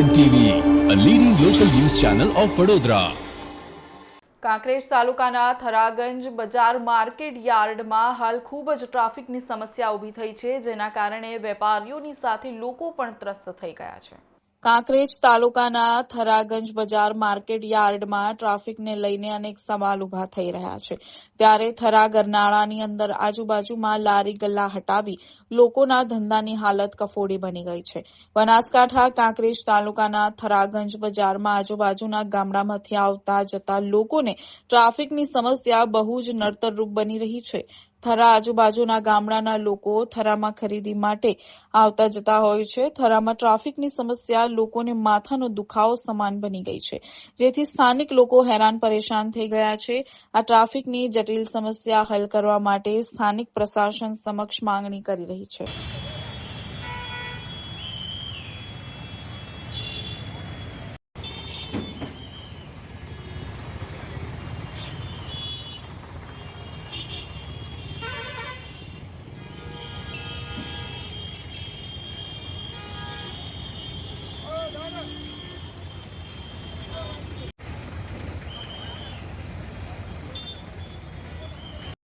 N TV a leading local news channel of Vadodara Kankrej તાલુકાના થરાગંજ બજાર market યાર્ડમાં હાલ ખૂબ જ ટ્રાફિકની સમસ્યા ઊભી થઈ છે, જેના કારણે વેપારીઓની સાથે લોકો પણ ત્રસ્ત થઈ ગયા છે. કાંકરેજ તાલુકાના થરાગંજ બજાર માર્કેટ યાર્ડમાં ટ્રાફિકને લઈને અનેક સવાલ ઊભા થઈ રહ્યા છે. ત્યારે થરા અંદર આજુબાજુમાં લારી ગલ્લા હટાવી લોકોના ધંધાની હાલત કફોડી બની ગઈ છે. બનાસકાંઠા, કાંકરેજ તાલુકાના થરાગંજ બજારમાં આજુબાજુના ગામડામાંથી આવતા જતા લોકોને ટ્રાફિકની સમસ્યા બહુ જ નડતરરૂપ બની રહી છે. થરા આજુબાજુના ગામડાના લોકો થરામાં ખરીદી માટે આવતા જતા હોય છે. થરામાં ટ્રાફિકની સમસ્યા, લોકોને માથાનો દુખાવો સમાન બની ગઈ છે. જેથી સ્થાનિક લોકો હેરાન પરેશાન થઈ ગયા છે. આ ટ્રાફિકની જટિલ સમસ્યા હલ કરવા માટે સ્થાનિક પ્રશાસન સમક્ષ માંગણી કરી રહી છે.